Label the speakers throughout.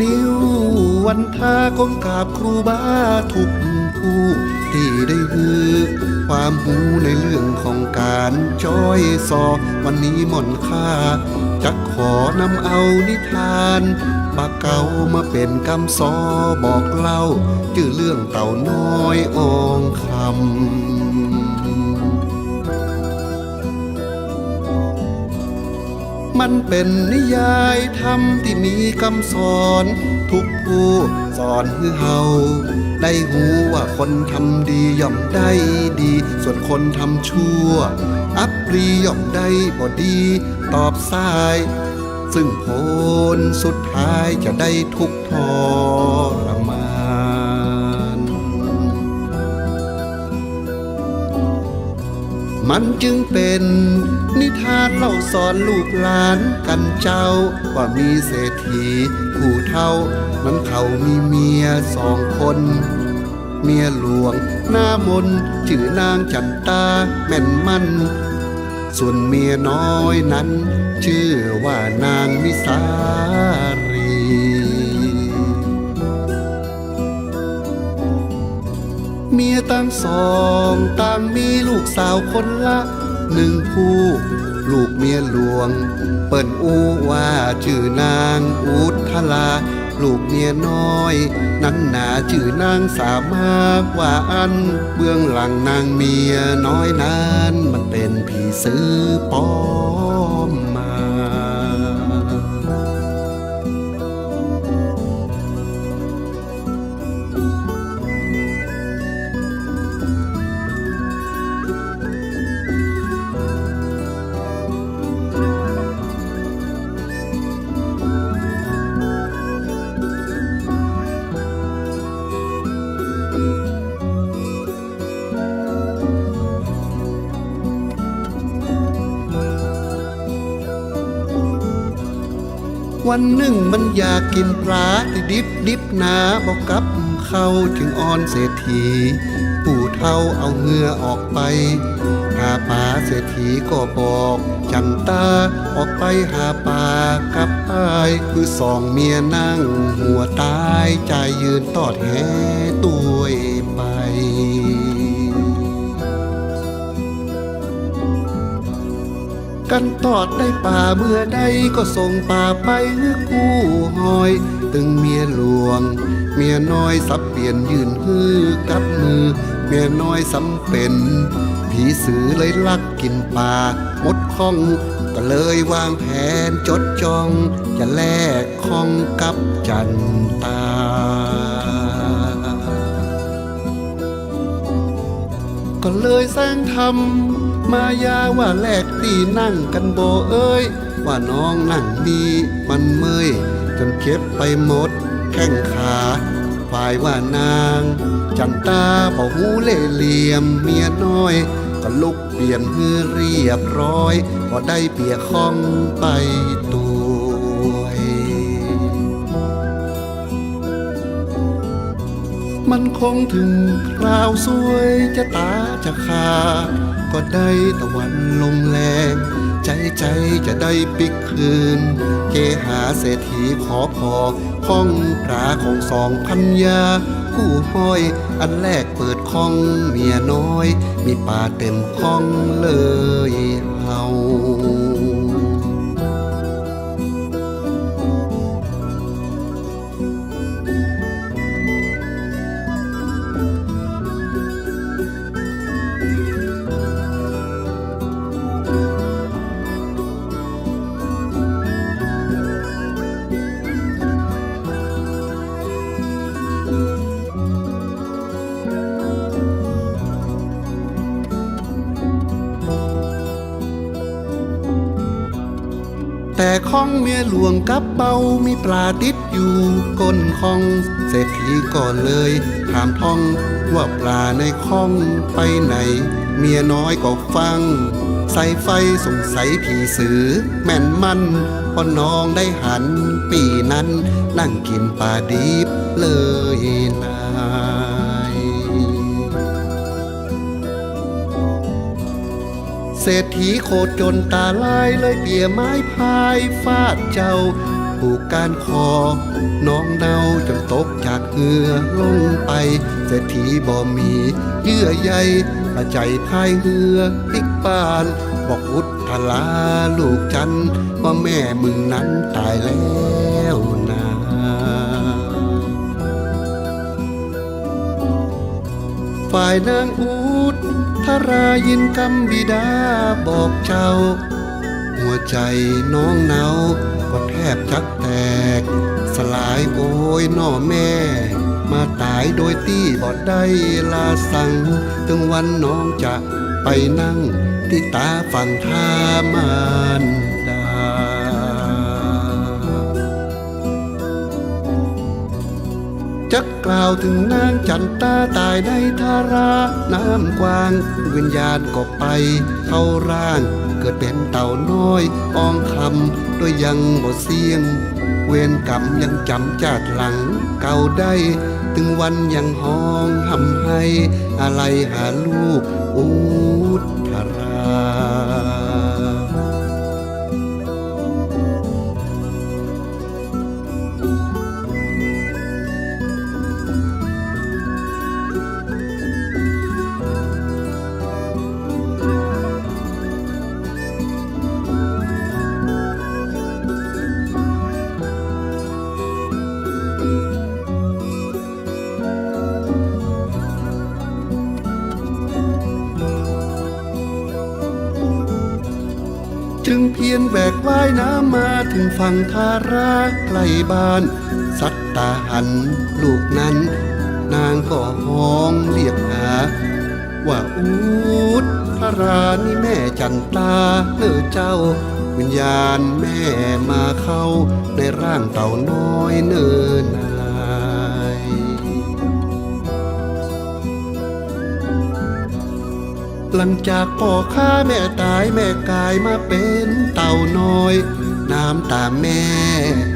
Speaker 1: นิ้ว วันทากงกราบครูบาทุกผู้ ที่ได้ฮือ ความหูในเรื่องของการจ้อยซอ วันนี้หม่อนค่าจะขอนำเอานิทานปากเก่ามาเป็นคำซอบอกเล่าชื่อเรื่องเต่าน้อยอองคำ มันเป็นนิยายธรรมที่มีคำสอน ทุกผู้สอนให้เฮาได้หูว่าคนทำดีย่อมได้ดี ส่วนคนทำชั่ว อัปรีย่อมได้บ่ดี ตอบสาย ซึ่งผลสุดท้ายจะได้ทุกทรมานมันจึงเป็น สอนลูกหลานกันเจ้า ว่ามีเศรษฐีผู้เท่า นั้นเขามีเมียสองคน เมียหลวงหน้ามนชื่อนางจันตาแม่นมันส่วนเมียน้อยนั้น ชื่อว่านางมิสารีเมียตั้งสองต่างมีลูกสาวคนละหนึ่งผู้ ลูกเมียหลวง เปิ่นอู้ว่าชื่อนางอุทลา ลูกเมียน้อยนั้นหนาชื่อนางสามารถว่าอัน เบื้องหลังนางเมียน้อยนั้นมันเป็นผีซื้อปลอมมา วันหนึ่งมันอยากกินปลาที่ดิบดิบหนาบอกกับเขาถึงออนเศรษฐีปู่เท่าเอาเหงื่อออกไปหาปลาเศรษฐีก็บอกจันตาออกไปหาปลากับอ้ายคือสองเมียนั่ง หัวตายใจยืนตอดแหตัวไป กันตอดได้ป่าเมื่อใดก็ส่งป่าไปฮือกู้หอย ตึงเมียหลวง เมียน้อยสับเปลี่ยนยืนฮือกับมือ เมียน้อยสำเป็น ผีสือเลยลักกินป่าหมดข้อง ก็เลยวางแผนจดจอง จะแลกข้องกับจันตาก็เลยสร้างทำ มายาว่าแลกตีนั่งกันโบเอ้ย ว่าน้องนั่งดีมันเมยจนเก็บไปหมด แข้งขาฝ่ายว่านาง จันตาบอกหูเล่เหลี่ยมเมียน้อย ก็ลุกเปลี่ยนมือเรียบร้อย ก็ได้เปียข้องไปตัวมันคงถึงคราวสวยจะตาจะขาด ก็ได้ตะวันลงแรง ใจใจจะได้ปิกคืน เกหาเศรษฐีขอพอข้องปลาของสองพันยาผู้ห้อยอันแรกเปิดข้องเมียน้อย มีปลาเต็มข้องเลยเฮา ของเมียหลวงกับเบามีปลาติดอยู่ก้นข้อง เศรษฐีก่อนเลย ถามท่องว่าปลาในข้องไปไหน เมียน้อยก็ฟัง ใส่ไฟสงสัยผีสือ แม่นมันพอน้องได้หัน ปีนั้นนั่งกินปลาดิบเลยนา เศรษฐีโคตรจนตาลายเลยเปียไม้พายฟาดเจ้าผูกการคอ น้องเนาจนตกจากเหือลงไป เศรษฐีบ่มีเยื่อใยอาใจพายเหือพิกปาน บอกอุทธลาลูกจันว่าแม่มึงนั้นตายแล้วนาฝ่ายนางอู พระรายินกำบิดาบอกเจ้า หัวใจน้องเนาก็แทบจักแตก สลายโอยน่อแม่ มาตายโดยตี้บอดได้ลาสั่งถึงวันน้องจะไปนั่งที่ตาฝั่งท่ามาน จักกล่าวถึงนางจันตาตายในทาราน้ำกว้าง วิญญาณก็ไปเข้าร่าง เกิดเป็นเต่าน้อยอ้องคำโดยยังบ่เสียง เวรกรรมยังจำจาดหลังเก่าได้ ถึงวันยังห้องหำให้ อะไรหาลูกอูทรา แบกว่ายน้ำมาถึงฝั่งทาราใกล้บ้าน สัตตาหันลูกนั้น นางก็ห้องเรียกหา ว่าอูดพระรานี่แม่จันตาเนอเจ้า วิญญาณแม่มาเข้าในร่างเต่าน้อยเนิน หลังจากพ่อข้าแม่ตายแม่กายมาเป็นเต่าน้อย น้ำตาแม่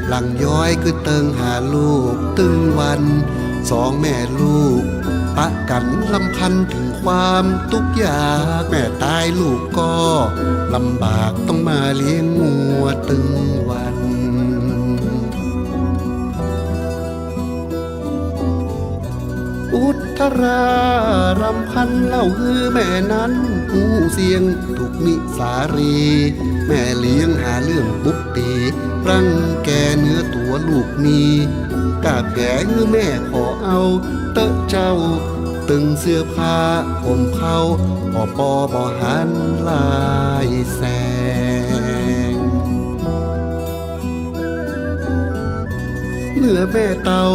Speaker 1: หลังย้อยคือเติงหาลูกตึงวัน สองแม่ลูก ปะกันลำพันถึงความทุกข์ยากแม่ตายลูกก็ลำบากต้องมาเลี้ยงงัวตึงวัน อุทรารำพันเล่าฮือแม่นั้นหูเสียงถูกมิสารี แม่เลี้ยงหาเรื่องปุ๊บตีรังแกเนื้อตัวลูกมีกาบแก่เงือแม่ขอเอาเตะเจ้า ตึงเสื้อผ้าผมเขาพอปอบอหันลายแสงเมื่อแม่เต่า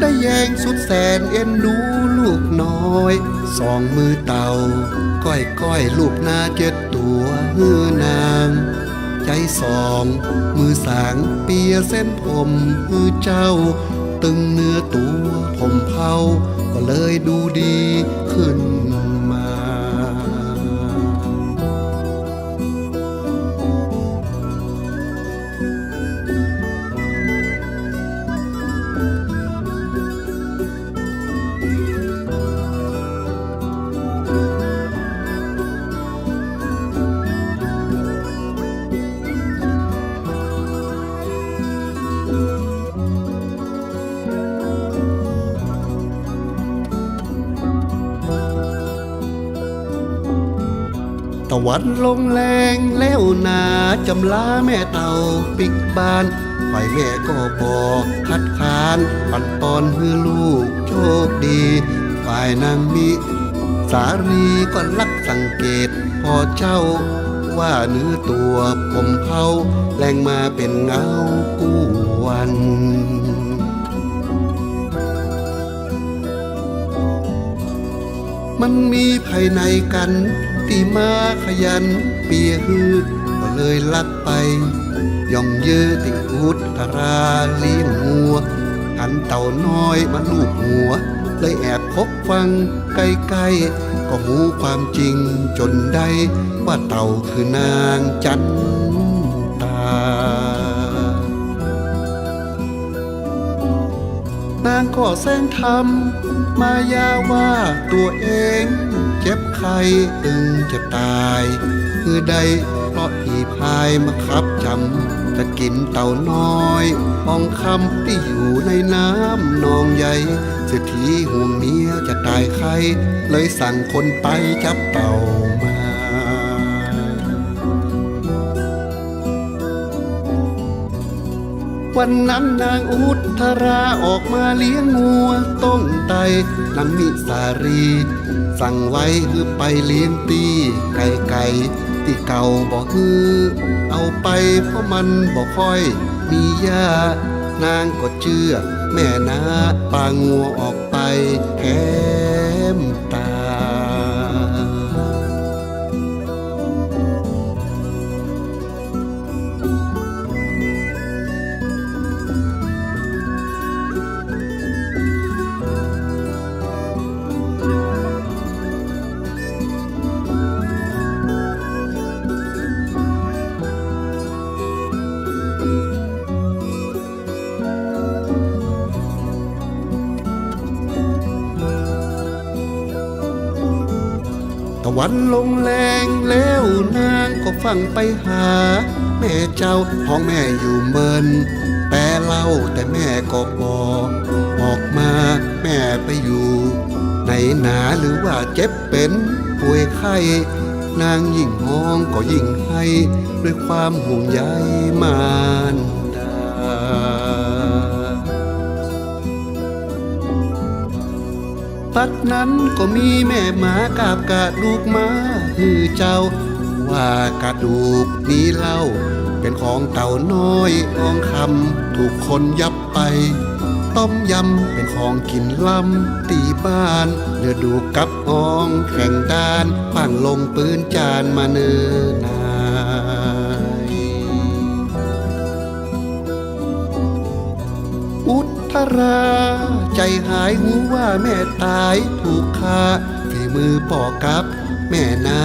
Speaker 1: ได้แยงสุดแสนเอ็นดูลูกน้อย สองมือเต่า ก้อยก้อยลูกหน้าเจ็ดตัวเฮือนางใจสอง มือสางเปียเส้นผมมือเจ้า ตึงเนื้อตัวผมเผาก็เลยดูดีขึ้น วันลงแรงแล้วนาจำลาแม่เต่าปิกบานฝ่ายแม่ก็บอกคัดค้านปันปอนให้ลูกโชคดีฝ่ายนางมิสารีก็ลักสังเกต พอเจ้า ว่าเนื้อตัวผมเผาแรงมาเป็นเงากู้วันมันมีภายในกัน ที่มาขยันเปียฮือก็เลยลักไป ย่องเยอะติอุดตราเลี้ยงงัวหันเต่าน้อยมาลูบหัว เลยแอบคบฟังใกล้ๆก็หูความจริงจนได้ว่าเต่าคือนางจันตานางก็แซงทำมายาว่าตัวเอง เจ็บไข้ตึงจะตาย คือใดเพราะผีพายมาขับจำจะกินเต่าน้อยอองคำที่อยู่ในน้ำนองใหญ่เศรษฐีห่วงเมียจะตายใคร เลยสั่งคนไปจับเต่ามาวันนั้นนางอุทราออกมาเลี้ยงงัวต้องไตนางมิสารี สั่งไว้คือไปเลี้ยงตีไก่ไก่ที่เก่าบ่ฮือเอาไปเพราะมันบอกค่อยมียานางก็เชื่อ แม่นาปางัวออกไปแถมตาะวันลงแรงแล้วนางก็ฟังไปหา แม่เจ้าห้องแม่อยู่เมินแต่เล่าแต่แม่ก็บอกออกมาแม่ไปอยู่ในหนาหรือว่าเจ็บเป็นป่วยไข้นางยิ่งมองก็ยิ่งให้ ด้วยความห่วงใยมาร ปัดนั้นก็มีแม่หมากาบกระดูกมาฮือเจ้า ว่ากระดูกนี้เล่า เป็นของเต่าน้อยอองคำถูกคนยับไป ต้มยำเป็นของกินล้ำตีบ้านเลือดูกับอองแข่งดานปังลงปืนจานมาเนินนายอุทรา ใจหายหูว่าแม่ตายถูกฆ่าฝีมือป่อกับ แม่นา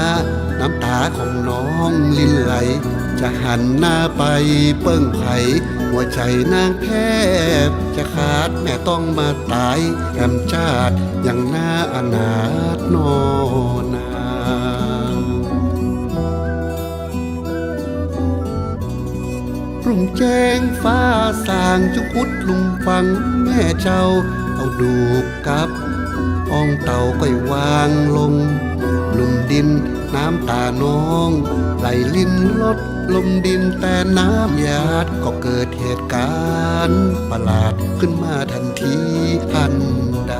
Speaker 1: น้ำตาของน้องลินไหล จะหันหน้าไปเปิ้งไผหัวใจนางแทบจะขาดแม่ต้องมาตายกำจาดอย่างหน้าอนาถนอนางรุ่งแจ้งฟ้าสางจุกุดลุงฟังแม่เจ้า เอาดูกกับอองเต่าก็วางลงลุ่มดินน้ำตาน้อง ไหลลิ้นลดลมดินแต่น้ำหยาดก็เกิดเหตุการณ์ประหลาดขึ้นมาทันทีทันใด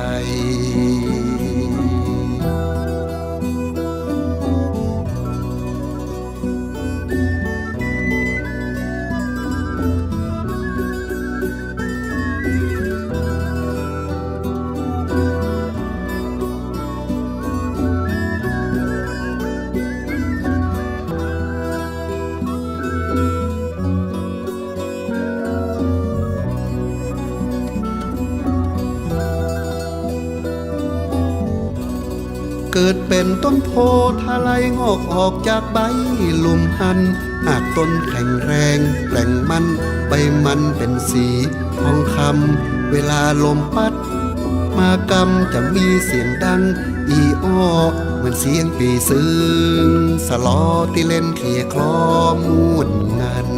Speaker 1: เกิดเป็นต้นโพทลายงอกออกจากใบหลุมหันหากต้นแข็งแรงแปลงมันใบมันเป็นสีทองคำเวลาลมพัด มากำจะมีเสียงดัง อีอ้อเหมือนเสียงปีซึ่งสลอที่เล่นเคลียคลอมูดงัน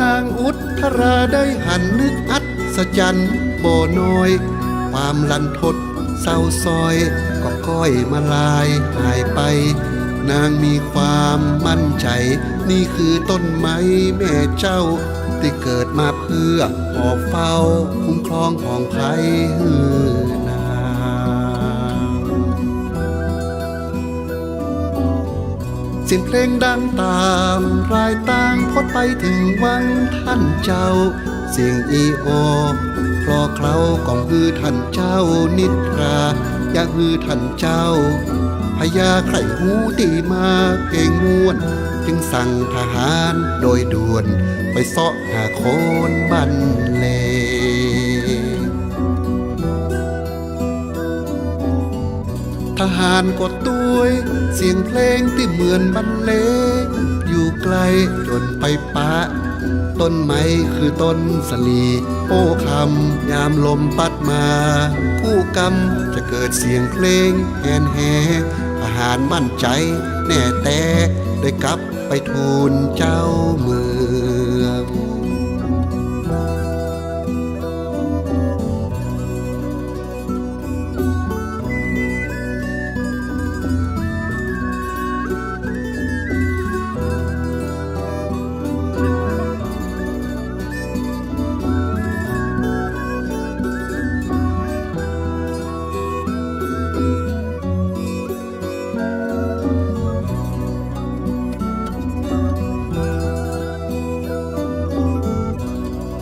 Speaker 1: นางอุทธราได้หันนึกอั ศจรรย์โบน้อย ความลันทดเศร้าซอย ก็ก้อยมาลายหายไป นางมีความมั่นใจ นี่คือต้นไม้แม่เจ้า ที่เกิดมาเพื่อปอบเฝ้า คุ้มครองของไทยฮือนางเสียงเพลงดังตามรายต่างพดไปถึงวังท่านเจ้า สียงอีโอคลอเคล้ากองฮือท่านเจ้านิทราอยากฮือท่านเจ้าพญาไข่หูตีมาเพลงม่วน จึงสั่งทหารโดยด่วน ไปเสาะหาโคนบันเลงทหารกดตัว เสียงเพลงที่เหมือนบรรเลงอยู่ไกลจนไปปะ ต้นไม้คือต้นสลีโอ้คำยามลมปัดมาคู่กรรมจะเกิดเสียงเพลงแหนแหอาหารมั่นใจ แน่แต่ได้กลับไปทูลเจ้าเมือง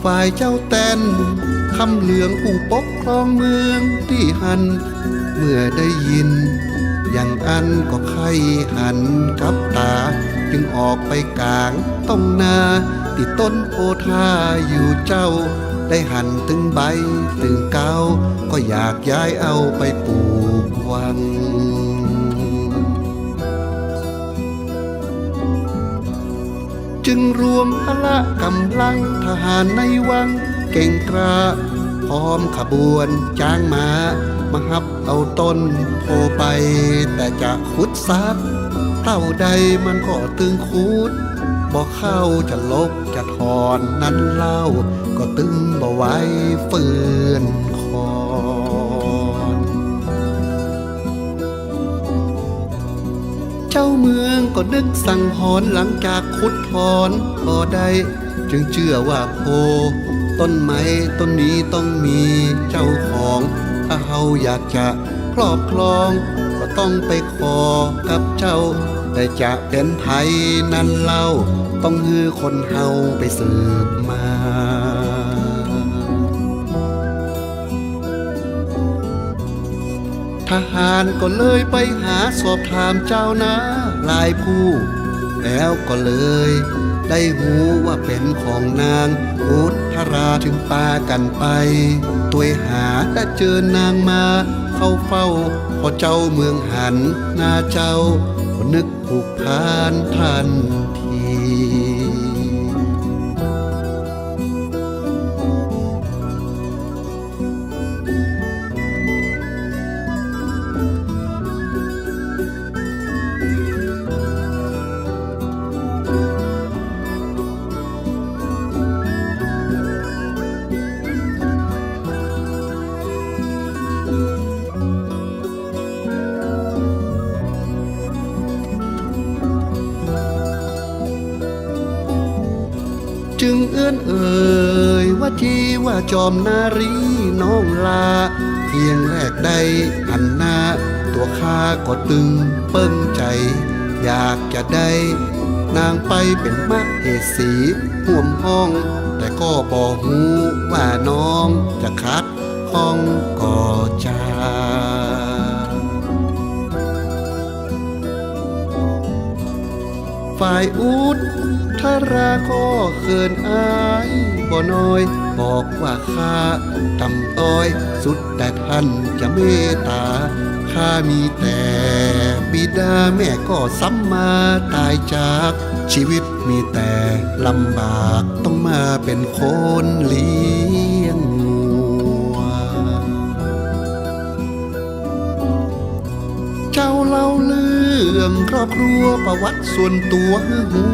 Speaker 1: ฝ่ายเจ้าแตนคำเหลืองผู้ปกครองเมืองที่หัน เมื่อได้ยิน อย่างอันก็ไข้หันกับตา จึงออกไปกลางต้องนาที่ต้นโพธาอยู่เจ้า ได้หันถึงใบถึงเก้าก็อยากย้ายเอาไปปลูกวัง จึงรวมพละกำลังทหารในวังเก่งกล้าพร้อมขบวนจ้างมามาฮับเอาต้นโพไป แต่จะขุดซับเท่าใดมันก็ตึงคูดบอกเข้าจะลบจะถอนนั้นเล่า ก็ตึงบ่ไว้เฟื่อนคอนเจ้าเมืองก็นึกสั่งหอนหลังจาก ขุดถอนพอได้จึงเชื่อว่าโพ ต้นไม้ต้นนี้ต้องมีเจ้าของ ถ้าเฮาอยากจะครอบครอง ก็ต้องไปขอกับเจ้า แต่จะเป็นไทยนั้นเล่า ต้องฮือคนเฮาไปสืบมาทหารก็เลยไปหาสอบถามเจ้านะหลายผู้ แล้วก็เลย ได้หูว่าเป็นของนางอุทธราถึงปากันไปตัวหาและเจอนางมาเข้าเฝ้าพอเจ้าเมืองหันหน้าเจ้านึกผูกพานทัน จอมนารีน้องลา เพียงแรกได้หันหน้า ตัวข้าก็ตึงเปิ้งใจ อยากจะได้ นางไปเป็นมะเหสีห่วมห้อง แต่ก็บอหูว่าน้องจะคัดห้องก่อจาฝ่ายอูดทาราก็เขินอายบ่น้อย บอกว่าข้าตำต้อย สุดแต่ท่านจะเมตตาข้ามีแต่บิดาแม่ก็ซ้ำมาตายจาก ชีวิตมีแต่ลำบากต้องมาเป็นคนเลี้ยงงัวเจ้าเล่าเรื่องครอบครัวประวัติส่วนตัวห้หู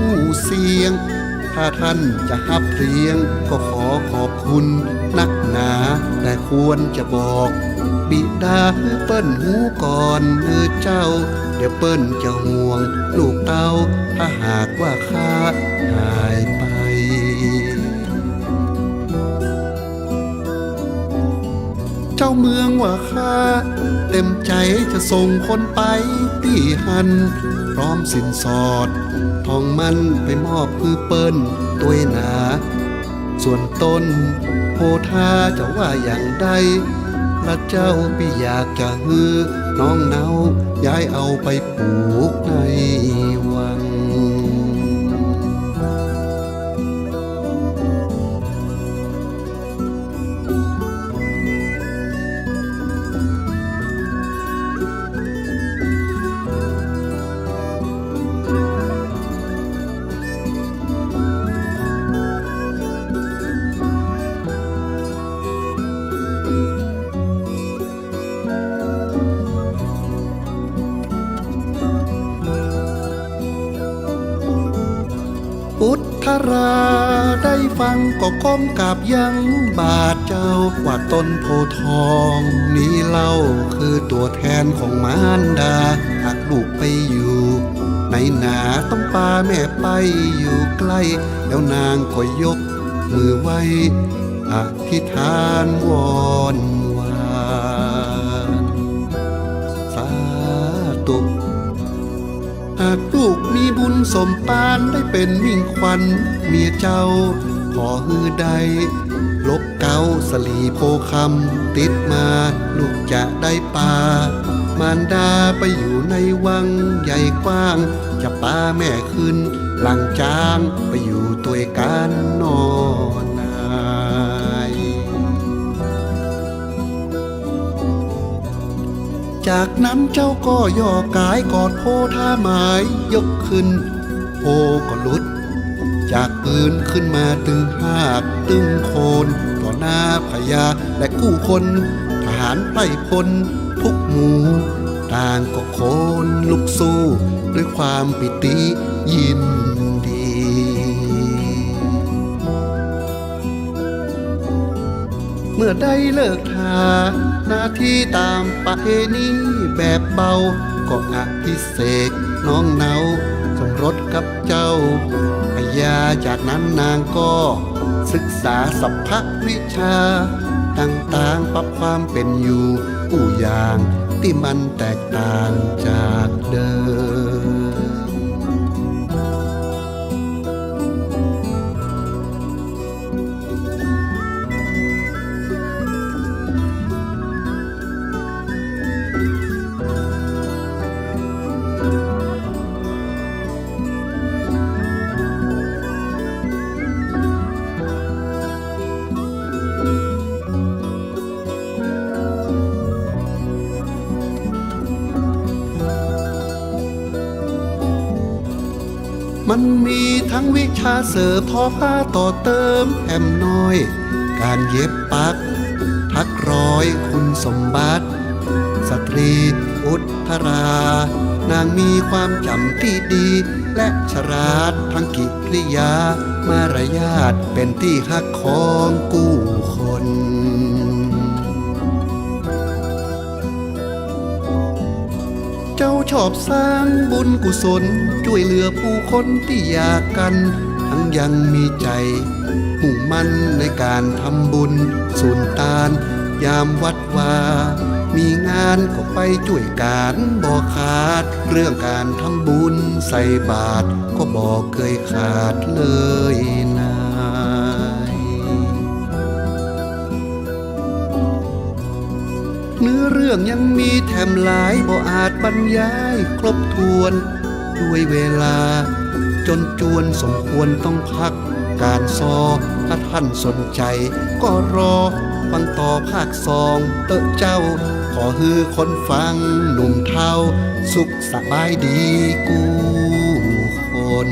Speaker 1: เสียง ถ้าท่านจะฮับเรียงก็ขอขอบ คุณนักหนา แต่ควรจะบอก บิดาเปิ้นหูก่อนเออเจ้า เดี๋ยวเปิ้นจะห่วง ลูกเต้าถ้าหากว่าข้าหายไปเจ้าเมืองว่าข้าเต็มใจจะส่งคนไปที่หัน พร้อมสินสอด ทองมันไปมอบคือเปิ้นตัวหนา ส่วนต้นโพธาจะว่าอย่างใดละเจ้าพี่อยากจะฮือน้องเนาย้ายเอาไปปลูกในวัง รา ได้ฟังก็ก้มกราบยังบาทเจ้าว่าต้นโพทอง นี้เล่าคือตัวแทนของมารดา หากลูกไปอยู่ ในหนาต้องปาแม่ไปอยู่ใกล้ แล้วนางก็ยกมือไหว้อธิษฐานวอน ญสมปานได้เป็นมิ่งควันเมียเจ้า ขอฮือใด ลบเกาสลีโพคำติดมาลูกจะได้ปามารดาไปอยู่ในวังใหญ่กว้าง จะป้าแม่ขึ้น หลังจางไปอยู่ตัวกันนอน จากนั้นเจ้าก็ย่อกายกอดโพท่าไม้ยยกขึ้น โพก็ลุด จากปืนขึ้นมาตึงหากตึงโคนต่อหน้าพญาและกู้คนทหารไพรพลทุกหมู่ต่างก็โคนลุกสู้ ด้วยความปิติยินดีเมื่อได้เลิกทา หน้าที่ตามประเพณีแบบเบา ก็อภิเษกน้องเนาสมรสกับเจ้าพญาจากนั้นนางก็ ศึกษาสัพพวิชา ต่างๆปรับความเป็นอยู่ผู้อย่างที่มันแตกต่างจากเดิม มันมีทั้งวิชาเสริมทอผ้าต่อเติมแอมน้อย การเย็บปัก ทักร้อยคุณสมบัติ สตรีอุทรา นางมีความจำที่ดี และฉลาดทั้งกิริยามารยาทเป็นที่ฮักของกู้คน ชอบสร้างบุญกุศลช่วยเหลือผู้คนที่อยากกัน ทั้งยังมีใจมุ่งมั่นในการทำบุญสุนตานยามวัดวา มีงานก็ไปช่วยการบ่ขาด เรื่องการทำบุญใส่บาตรก็บอกเคยขาดเลยนายเนื้อเรื่องยังมีแถมหลายบ่อาจบรรยา ครบถ้วน ด้วยเวลา จนจวนสมควรต้องพัก การซอถ้าท่านสนใจ ก็รอฟังต่อภาคสองเตอะเจ้า ขอฮือคนฟังหนุ่มเทาสุขสบายดีกูคน